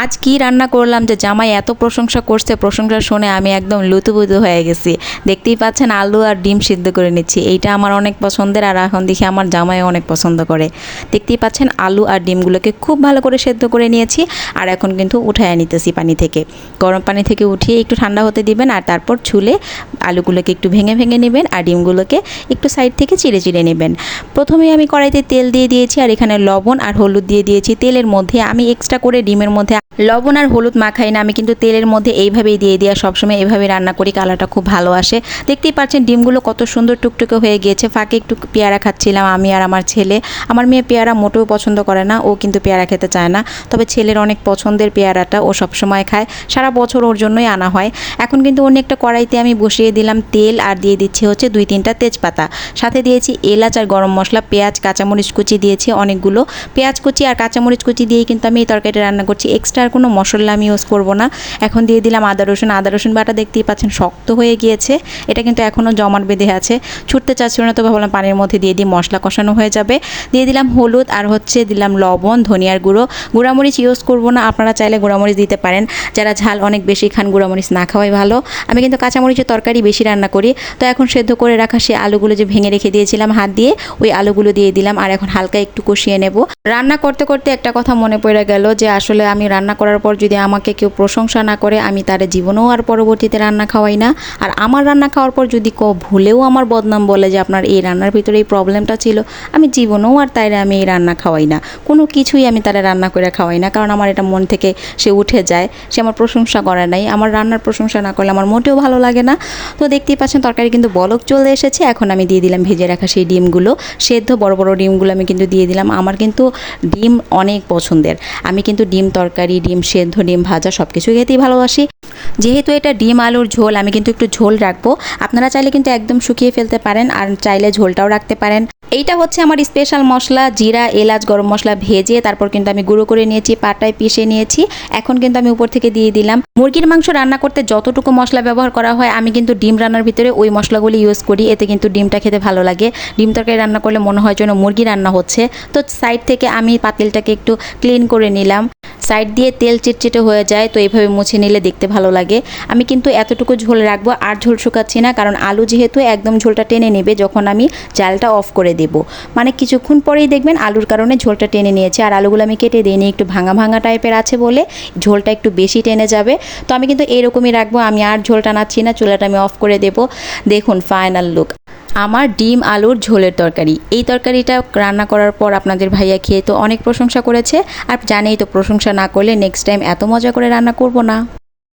আজ কি রান্না করলাম যে জামাই এত প্রশংসা করছে, প্রশংসা শুনে আমি একদম লুতুপুতু হয়ে গেছি। দেখতেই পাচ্ছেন আলু আর ডিম সিদ্ধ করে নিচ্ছি। এইটা আমার অনেক পছন্দের আর এখন দেখি আমার জামাই অনেক পছন্দ করে। দেখতেই পাচ্ছেন আলু আর ডিমগুলোকে খুব ভালো করে সেদ্ধ করে নিয়েছি আর এখন কিন্তু উঠায় নিতেছি পানি থেকে। গরম পানি থেকে উঠিয়ে একটু ঠান্ডা হতে দিবেন আর তারপর ছুলে আলুগুলোকে একটু ভেঙে ভেঙে নেবেন আর ডিমগুলোকে একটু সাইড থেকে চিড়ে চিড়ে নেবেন। প্রথমে আমি কড়াইতে তেল দিয়ে দিয়েছি আর এখানে লবণ আর হলুদ দিয়ে দিয়েছি। তেলের মধ্যে আমি এক্সট্রা করে ডিমের মধ্যে লবণ আর হলুদ মাখাই না, আমি কিন্তু তেলের মধ্যে এইভাবেই দিয়ে দিয়ে। সবসময় এইভাবে রান্না করি, কালারটা খুব ভালো আসে। দেখতেই পাচ্ছেন ডিমগুলো কত সুন্দর টুকটুকে হয়ে গিয়েছে। ফাঁকে একটু পেয়ারা খাচ্ছিলাম আমি আর আমার ছেলে। আমার মেয়ে পেয়ারা মোটেও পছন্দ করে না, ও কিন্তু পেয়ারা খেতে চায় না। তবে ছেলের অনেক পছন্দের পেয়ারাটা ও সবসময় খায়। সারা বছর ওর জন্যই আনা হয়। এখন কিন্তু অন্য একটা কড়াইতে আমি বসিয়ে দিলাম তেল আর দিয়ে দিচ্ছি হচ্ছে দুই তিনটা তেজপাতা। সাথে দিয়েছি এলাচ আর গরম মশলা, পেঁয়াজ, কাঁচামরিচ কুচি দিয়েছি অনেকগুলো। পেঁয়াজ কুচি আর কাঁচামরিচ কুচি দিয়েই কিন্তু আমি এই তরকারিটা রান্না করছি। এক্সট্রা আর কোনো মশলা আমি ইউজ করব না। এখন দিয়ে দিলাম আদা, রসুন। আদা, রসুন বাটা দেখতেই পাচ্ছেন শক্ত হয়ে গিয়েছে। এটা কিন্তু এখনও জমাট বেঁধে আছে। ছুটতে চাচ্ছিল না তো ভাবলাম পানির মধ্যে দিয়ে দিই, মশলা কষানো হয়ে যাবে। দিয়ে দিলাম হলুদ আর হচ্ছে দিলাম লবণ, ধনিয়ার গুঁড়ো। গুঁড়ামরিচ ইউজ করব না, আপনারা চাইলে গুঁড়ামরিচ দিতে পারেন। যারা ঝাল অনেক বেশি খান, গুঁড়ামরিচ না খাওয়াই ভালো। আমি কিন্তু কাঁচামরিচের তরকারি বেশি রান্না করি। তো এখন সেদ্ধ করে রাখা সেই আলুগুলো যে ভেঙে রেখে দিয়েছিলাম হাত দিয়ে, ওই আলুগুলো দিয়ে দিলাম। আর এখন হালকা একটু কষিয়ে নেব। রান্না করতে করতে একটা কথা মনে পড়ে গেল যে আসলে আমি রান্না করার পর যদি আমাকে কেউ প্রশংসা না করে, আমি তার জীবনেও আর পরবর্তীতে রান্না খাওয়াই না। আর আমার রান্না খাওয়ার পর যদি কেউ ভুলেও আমার বদনাম বলে যে আপনার এই রান্নার ভিতরে এই প্রবলেমটা ছিল, আমি জীবনেও আর তাইরে আমি এই রান্না খাওয়াই না। কোনো কিছুই আমি তারা রান্না করে খাওয়াই না, কারণ আমার এটা মন থেকে সে উঠে যায়, সে আমার প্রশংসা করে নাই। আমার রান্নার প্রশংসা না করলে আমার মোটেও ভালো লাগে না। তো দেখতেই পাচ্ছেন তরকারি কিন্তু বলক চলে এসেছে, এখন আমি দিয়ে দিলাম ভেজে রাখা সেই ডিমগুলো। সেদ্ধ বড় বড় ডিমগুলো আমি কিন্তু দিয়ে দিলাম। আমার কিন্তু ডিম অনেক পছন্দের। আমি কিন্তু ডিম তরকারি ডিম, সেদ্ধ ডিম, ভাজা সব কিছু খেতেই ভালোবাসি। যেহেতু এটা ডিম, আলুর ঝোল, আমি কিন্তু একটু ঝোল রাখব। আপনারা চাইলে কিন্তু একদম শুকিয়ে ফেলতে পারেন আর চাইলে ঝোলটাও রাখতে পারেন। এইটা হচ্ছে আমার স্পেশাল মশলা, জিরা, এলাচ, গরম মশলা ভেজে তারপর কিন্তু আমি গুঁড়ো করে নিয়েছি, পাটায় পিষে নিয়েছি। এখন কিন্তু আমি উপর থেকে দিয়ে দিলাম। মুরগির মাংস রান্না করতে যতটুকু মশলা ব্যবহার করা হয়, আমি কিন্তু ডিম রান্নার ভিতরে ওই মশলাগুলি ইউজ করি। এতে কিন্তু ডিমটা খেতে ভালো লাগে। ডিম তরকারি রান্না করলে মনে হয় যেন মুরগি রান্না হচ্ছে। তো সাইড থেকে আমি পাতিলটাকে একটু ক্লিন করে নিলাম। সাইড দিয়ে তেল চিটচিটে হয়ে যায়, তো এইভাবে মুছে নিলে দেখতে ভালো লাগে। আমি কিন্তু এতটুকু ঝোল রাখব, আর ঝোল শুকাচ্ছি না, কারণ আলু যেহেতু একদম ঝোলটা টেনে নেবে, যখন আমি জালটা অফ করে দেব। মানে কিছুক্ষণ পরেই দেখবেন আলুর কারণে ঝোলটা টেনে নিয়েছে, আর আলুগুলো আমি কেটে দিইনি, একটু ভাঙা ভাঙা টাইপের আছে বলে ঝোলটা একটু বেশি টেনে যাবে। তো আমি কিন্তু এরকমই রাখব, আমি আর ঝোল টানাচ্ছি না, চুলাটা আমি অফ করে দেব। দেখুন ফাইনাল লুক আমার ডিম আলুর ঝোলের তরকারি। এই তরকারিটা রান্না করার পর আপনাদের ভাইয়া খেয়ে তো অনেক প্রশংসা করেছে। আর জানেই তো প্রশংসা না করলে নেক্সট টাইম এত মজা করে রান্না করব না।